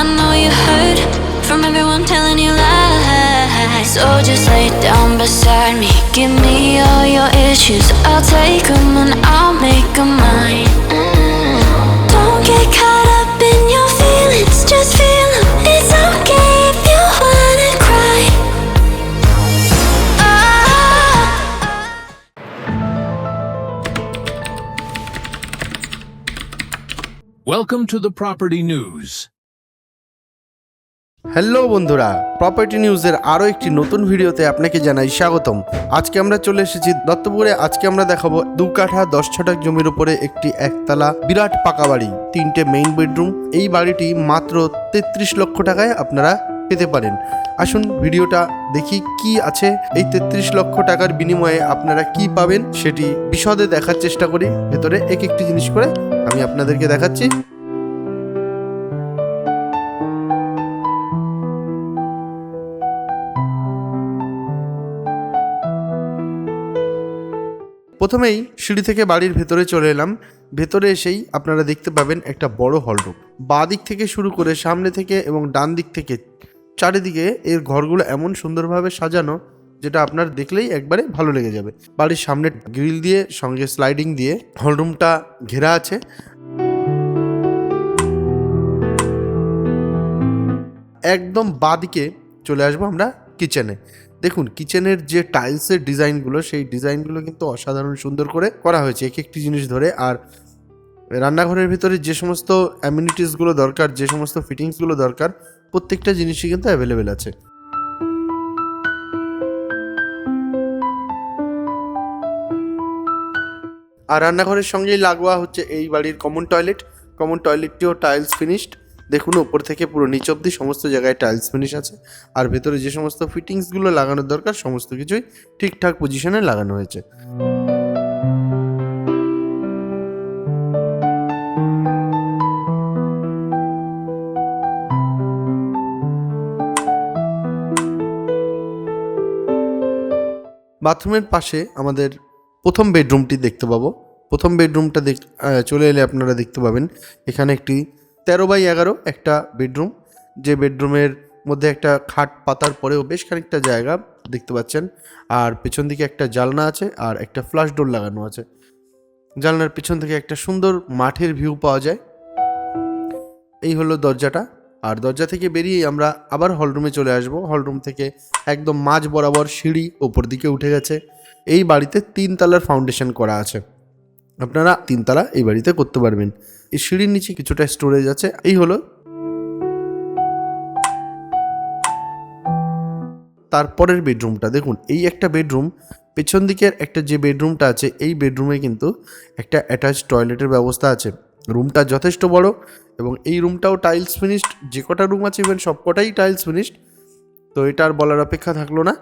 I know you heard from everyone telling you lies. So just lay down beside me. Give me all your issues. I'll take them and I'll make them mine. Mm. Don't get caught up in your feelings. Just feel 'em. It's okay if you wanna cry. Welcome to the Property News. Hello বন্ধুরা property নিউজের আরও একটি নতুন ভিডিওতে আপনাকে জানাই স্বাগতম। আজকে আমরা চলে এসেছি দত্তপুরে, আজকে আমরা দেখাবো দু কাঠা দশ ছটাক জমির উপরে একটি একতলা বিরাট পাকা বাড়ি, তিনটে মেইন বেডরুম এই বাড়িটি মাত্র তেত্রিশ লক্ষ টাকায় আপনারা পেতে পারেন। আসুন ভিডিওটা দেখি কি আছে। এই তেত্রিশ লক্ষ টাকার বিনিময়ে আপনারা কি পাবেন সেটি বিশদে দেখার চেষ্টা করি। ভেতরে এক একটি জিনিস করে আমি আপনাদেরকে দেখাচ্ছি। প্রথমেই সিঁড়ি থেকে বাড়ির ভেতরে চলে এলাম। ভেতরে এসেই আপনারা দেখতে পাবেন একটা বড় হলরুম। বাঁ দিক থেকে শুরু করে সামনে থেকে এবং ডান দিক থেকে চারিদিকে এর ঘরগুলো এমন সুন্দরভাবে সাজানো যেটা আপনার দেখলেই একবারে ভালো লেগে যাবে। বাড়ির সামনে গ্রিল দিয়ে, সঙ্গে স্লাইডিং দিয়ে হলরুমটা ঘেরা আছে। একদম বাঁদিকে চলে আসব আমরা। কিচেনে দেখুন কিচেনের যে টাইলসের ডিজাইনগুলো সেই ডিজাইনগুলো কিন্তু অসাধারণ সুন্দর করে করা হয়েছে এক একটি জিনিস ধরে। আর রান্নাঘরের ভিতরে যে সমস্ত অ্যামিনিটিসগুলো দরকার, যে সমস্ত ফিটিংসগুলো দরকার, প্রত্যেকটা জিনিসই কিন্তু অ্যাভেলেবেল আছে। আর রান্নাঘরের সঙ্গেই লাগোয়া হচ্ছে এই বাড়ির কমন টয়লেট কমন টয়লেটটিও টাইলস ফিনিশড দেখুন, ওপর থেকে পুরো নিচ অব্দি সমস্ত জায়গায় টাইলস ফিনিশ আছে। আর ভেতরে যে সমস্ত ফিটিংসগুলো লাগানোর দরকার, সমস্ত কিছুই ঠিকঠাক পজিশনে লাগানো হয়েছে। বাথরুমের পাশে আমাদের প্রথম বেডরুমটি দেখতে পাবো। প্রথম বেডরুমটা দেখ চলে এলে আপনারা দেখতে পাবেন। এখানে একটি তেরো বাই এগারো একটা বেডরুম। যে বেডরুমের মধ্যে একটা খাট পাতার পরেও বেশ খানিকটা জায়গা দেখতে পাচ্ছেন। আর পেছন দিকে একটা জালনা আছে আর একটা ফ্লাশ ডোর লাগানো আছে। জানলার পেছন থেকে একটা সুন্দর মাঠের ভিউ পাওয়া যায়। এই হলো দরজাটা। আর দরজা থেকে বেরিয়ে আমরা আবার হলরুমে চলে আসব। হলরুম থেকে একদম মাঝ বরাবর সিঁড়ি ওপর দিকে উঠে গেছে। এই বাড়িতে তিন তলার ফাউন্ডেশন করা আছে। আপনারা তিনতলা এই বাড়িতে করতে পারবেন। এই সিঁড়ির নিচে কিছুটা স্টোরেজ আছে। এই হলো তারপরের বেডরুমটা দেখুন, এই একটা বেডরুম পেছন দিকের একটা যে বেডরুমটা আছে, এই বেডরুমে কিন্তু একটা অ্যাটাচ টয়লেটের ব্যবস্থা আছে। রুমটা যথেষ্ট বড় এবং এই রুমটাও টাইলস ফিনিশড যে কটা রুম আছে ইভেন সব কটাই টাইলস ফিনিশড তো এটা আর বলার অপেক্ষা থাকল না।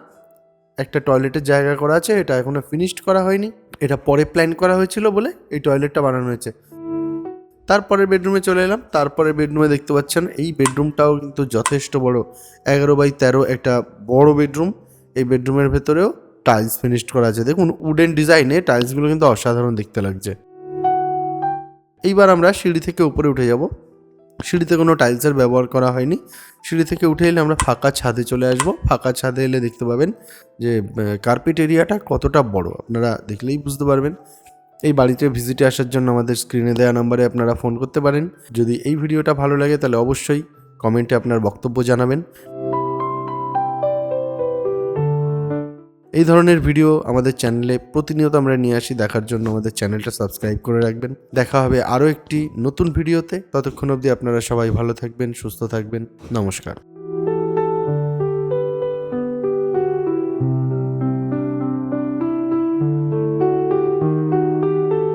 একটা টয়লেটের জায়গা করা আছে, এটা এখনও ফিনিশড করা হয়নি। এটা পরে প্ল্যান করা হয়েছিল বলে এই টয়লেটটা বানানো হয়েছে। তারপরের বেডরুমে চলে এলাম। তারপরে বেডরুমে দেখতে পাচ্ছেন, এই বেডরুমটাও কিন্তু যথেষ্ট বড়। এগারো বাই তেরো একটা বড় বেডরুম এই বেডরুমের ভেতরেও টাইলস ফিনিশড করা আছে। দেখুন উডেন ডিজাইনে টাইলসগুলো কিন্তু অসাধারণ দেখতে লাগছে। এইবার আমরা সিঁড়ি থেকে উপরে উঠে যাব। সিঁড়িতে কোনো টাইলসের ব্যবহার করা হয়নি। সিঁড়ি থেকে উঠে এলে আমরা ফাঁকা ছাদে চলে আসব। ফাঁকা ছাদে এলে দেখতে পাবেন যে কার্পেট এরিয়াটা কতটা বড়, আপনারা দেখলেই বুঝতে পারবেন। এই বাড়িতে ভিজিটে আসার জন্য আমাদের স্ক্রিনে দেওয়া নাম্বারে আপনারা ফোন করতে পারেন। যদি এই ভিডিওটা ভালো লাগে তাহলে অবশ্যই কমেন্টে আপনার বক্তব্য জানাবেন। এই ধরনের ভিডিও আমাদের চ্যানেলে প্রতিনিয়ত আমরা নিয়ে আসি। দেখার জন্য আমাদের চ্যানেলটা সাবস্ক্রাইব করে রাখবেন। দেখা হবে আরও একটি নতুন ভিডিওতে ততক্ষণ অবধি আপনারা সবাই ভালো থাকবেন, সুস্থ থাকবেন। নমস্কার।